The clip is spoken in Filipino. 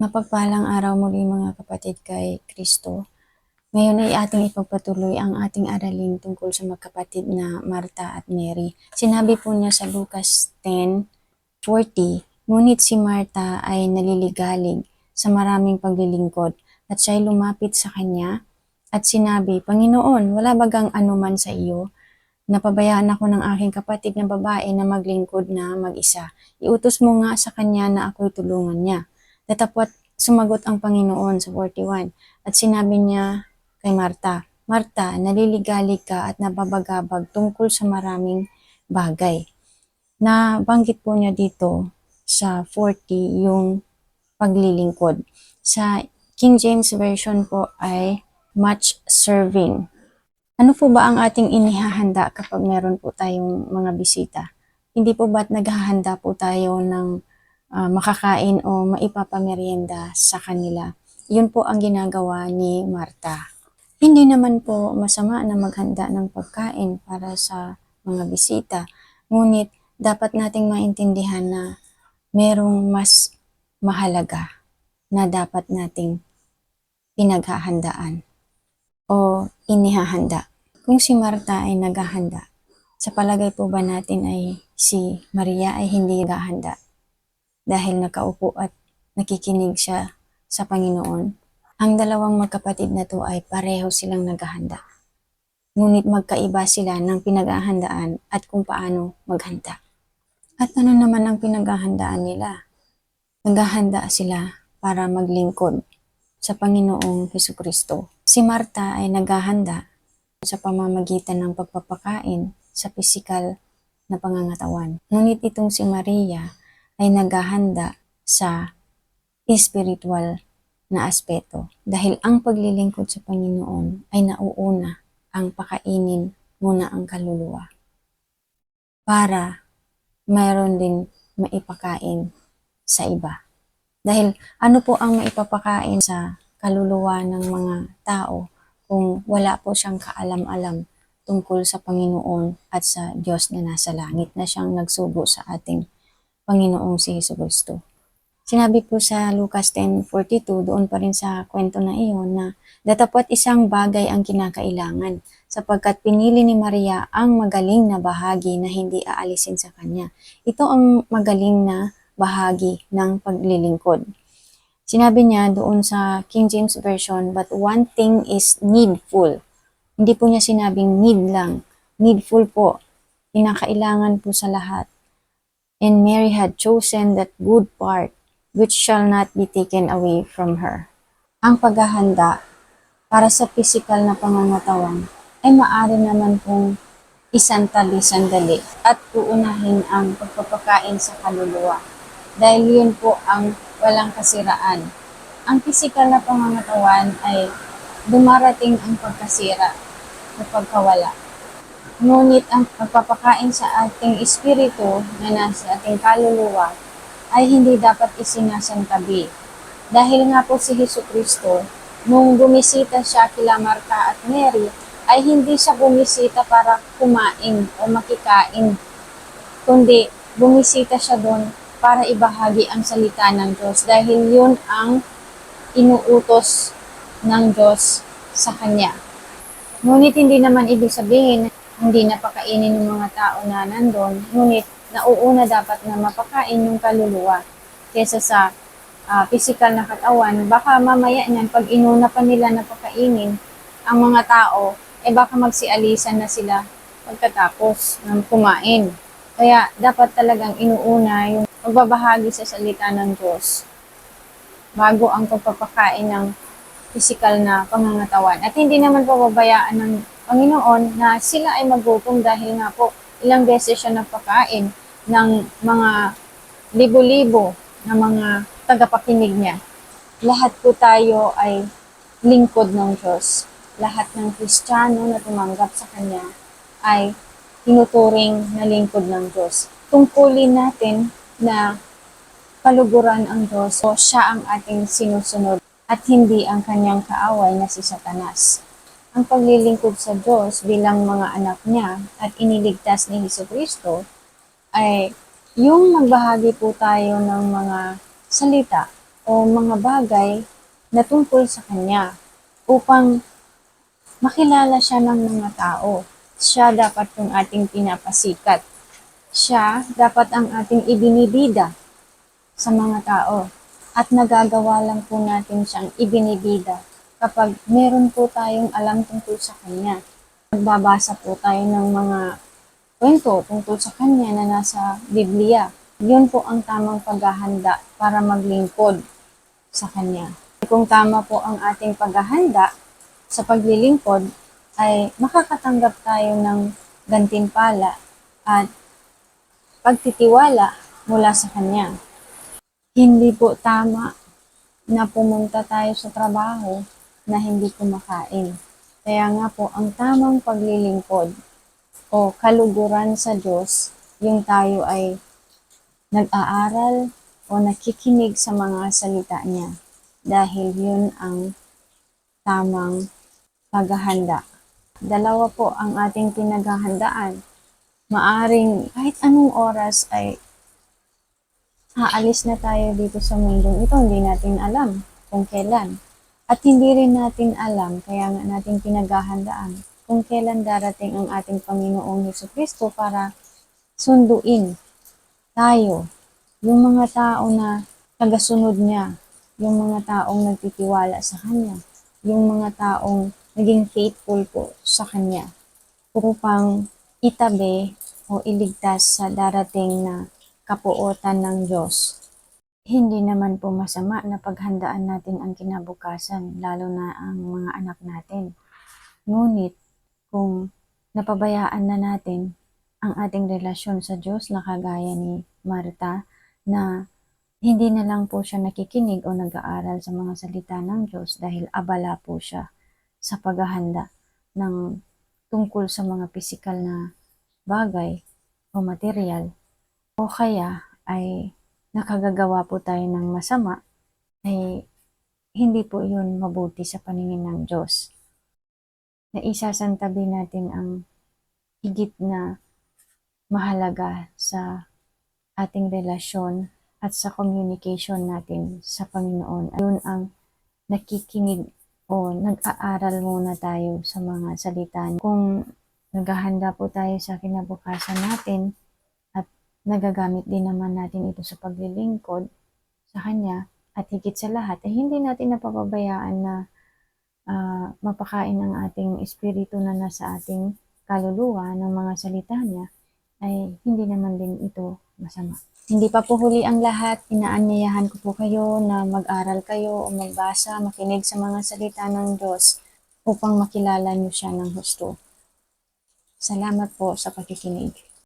Mapagpalang araw muli mga kapatid kay Kristo. Ngayon ay ating ipagpatuloy ang ating aralin tungkol sa magkapatid na Marta at Mary. Sinabi po niya sa Lucas 10:40, Ngunit si Marta ay naliligalig sa maraming paglilingkod at siya'y lumapit sa kanya at sinabi, Panginoon, wala bagang anuman sa iyo? Napabayaan ako ng aking kapatid na babae na maglingkod na mag-isa. Iutos mo nga sa kanya na ako'y tulungan niya. Datapwat sumagot ang Panginoon sa 41 at sinabi niya kay Marta, Marta, naliligalig ka at nababagabag tungkol sa maraming bagay. Nabanggit po niya dito sa 40 yung paglilingkod. Sa King James Version po ay much serving. Ano po ba ang ating inihahanda kapag meron po tayong mga bisita? Hindi po ba't naghahanda po tayo ng ah, makakain o maipapamerienda sa kanila? Yun po ang ginagawa ni Marta. Hindi naman po masama na maghanda ng pagkain para sa mga bisita. Ngunit dapat nating maintindihan na merong mas mahalaga na dapat nating pinaghahandaan o inihahanda. Kung si Marta ay naghahanda, sa palagay po ba natin ay si Maria ay hindi naghahanda dahil nakaupo at nakikinig siya sa Panginoon? Ang dalawang magkapatid na to ay pareho silang naghahanda. Ngunit magkaiba sila ng pinaghahandaan at kung paano maghanda. At ano naman ang pinaghahandaan nila? Naghahanda sila para maglingkod sa Panginoong Heso Kristo. Si Marta ay naghahanda sa pamamagitan ng pagpapakain sa pisikal na pangangatawan. Ngunit itong si Maria ay naghahanda sa spiritual na aspeto dahil ang paglilingkod sa Panginoon ay nauuna ang pakainin muna ang kaluluwa para mayroon din maipakain sa iba. Dahil ano po ang maipapakain sa kaluluwa ng mga tao kung wala po siyang kaalam-alam tungkol sa Panginoon at sa Diyos na nasa langit na siyang nagsugo sa ating Panginoong si Hesus Kristo. Sinabi po sa Lucas 10.42, doon pa rin sa kwento na iyon, na datapwat isang bagay ang kinakailangan sapagkat pinili ni Maria ang magaling na bahagi na hindi aalisin sa kanya. Ito ang magaling na bahagi ng paglilingkod. Sinabi niya doon sa King James Version, but one thing is needful. Hindi po niya sinabing need lang. Needful po. Kinakailangan po sa lahat. And Mary had chosen that good part which shall not be taken away from her. Ang paghahanda para sa physical na pangangatawan ay maaari naman pong isantali-sandali at uunahin ang pagpapakain sa kaluluwa dahil yun po ang walang kasiraan. Ang physical na pangangatawan ay dumarating ang pagkasira o pagkawala. Ngunit ang pagpapakain sa ating espiritu na nasa ating kaluluwa ay hindi dapat isinasantabi. Dahil nga po si Heso Kristo, nung bumisita siya kila Marta at Mary, ay hindi siya bumisita para kumain o makikain, kundi bumisita siya doon para ibahagi ang salita ng Diyos dahil yun ang inuutos ng Diyos sa Kanya. Ngunit hindi naman ibig sabihin hindi napakainin ng mga tao na nandun, ngunit nauuna dapat na mapakain yung kaluluwa kesa sa ah, physical na katawan. Baka mamaya niyan, pag inuna pa nila na pakainin ang mga tao, eh baka magsialisan na sila pagkatapos ng kumain. Kaya dapat talagang inuuna yung pagbabahagi sa salita ng Diyos bago ang pagpapakain ng physical na pangangatawan. At hindi naman pababayaan ng Panginoon na sila ay magutom dahil nga po ilang beses siya nagpakain ng mga libo-libo na mga tagapakinig niya. Lahat po tayo ay lingkod ng Diyos. Lahat ng Kristiyano na tumanggap sa Kanya ay tinuturing na lingkod ng Diyos. Tungkulin natin na paluguran ang Diyos o siya ang ating sinusunod at hindi ang kanyang kaaway na si Satanas. Ang paglilingkod sa Diyos bilang mga anak niya at iniligtas ni Hesus Kristo ay yung magbahagi po tayo ng mga salita o mga bagay na tungkol sa Kanya upang makilala siya ng mga tao. Siya dapat yung ating pinapasikat. Siya dapat ang ating ibinibida sa mga tao. At nagagawa lang po natin siyang ibinibida kapag meron po tayong alam tungkol sa Kanya. Nagbabasa po tayo ng mga kwento tungkol sa Kanya na nasa Biblia. Yun po ang tamang paghahanda para maglingkod sa Kanya. Kung tama po ang ating paghahanda sa paglilingkod, ay makakatanggap tayo ng gantimpala at pagtitiwala mula sa Kanya. Hindi po tama na pumunta tayo sa trabaho na hindi kumakain. Kaya nga po, ang tamang paglilingkod o kaluguran sa Diyos, yung tayo ay nag-aaral o nakikinig sa mga salita niya dahil yun ang tamang paghahanda. Dalawa po ang ating pinaghahandaan. Maaring kahit anong oras ay aalis na tayo dito sa mundong ito. Hindi natin alam kung kailan. At hindi rin natin alam, kaya nga natin pinaghahandaan, kung kailan darating ang ating Panginoong Heso Kristo para sunduin tayo, yung mga tao na tagasunod niya, yung mga taong nagtitiwala sa Kanya, yung mga taong naging faithful po sa Kanya upang itabi o iligtas sa darating na kapuotan ng Diyos. Hindi naman po masama na paghandaan natin ang kinabukasan, lalo na ang mga anak natin. Ngunit, kung napabayaan na natin ang ating relasyon sa Diyos na kagaya ni Marta, na hindi na lang po siya nakikinig o nag-aaral sa mga salita ng Diyos dahil abala po siya sa paghahanda ng tungkol sa mga pisikal na bagay o material o kaya ay nakagagawa po tayo ng masama ay hindi po yun mabuti sa paningin ng Diyos. Na isasantabi natin ang higit na mahalaga sa ating relasyon at sa communication natin sa Panginoon. Ayun ang nakikinig o nag-aaral muna tayo sa mga salita. Kung naghahanda po tayo sa kinabukasan natin at nagagamit din naman natin ito sa paglilingkod sa Kanya at higit sa lahat, ay hindi natin napapabayaan na ah, mapakain ang ating espiritu na nasa ating kaluluwa ng mga salita niya, ay hindi naman din ito masama. Hindi pa po huli ang lahat, inaanyayahan ko po kayo na mag-aral kayo o magbasa, makinig sa mga salita ng Diyos upang makilala niyo siya ng husto. Salamat po sa pakikinig.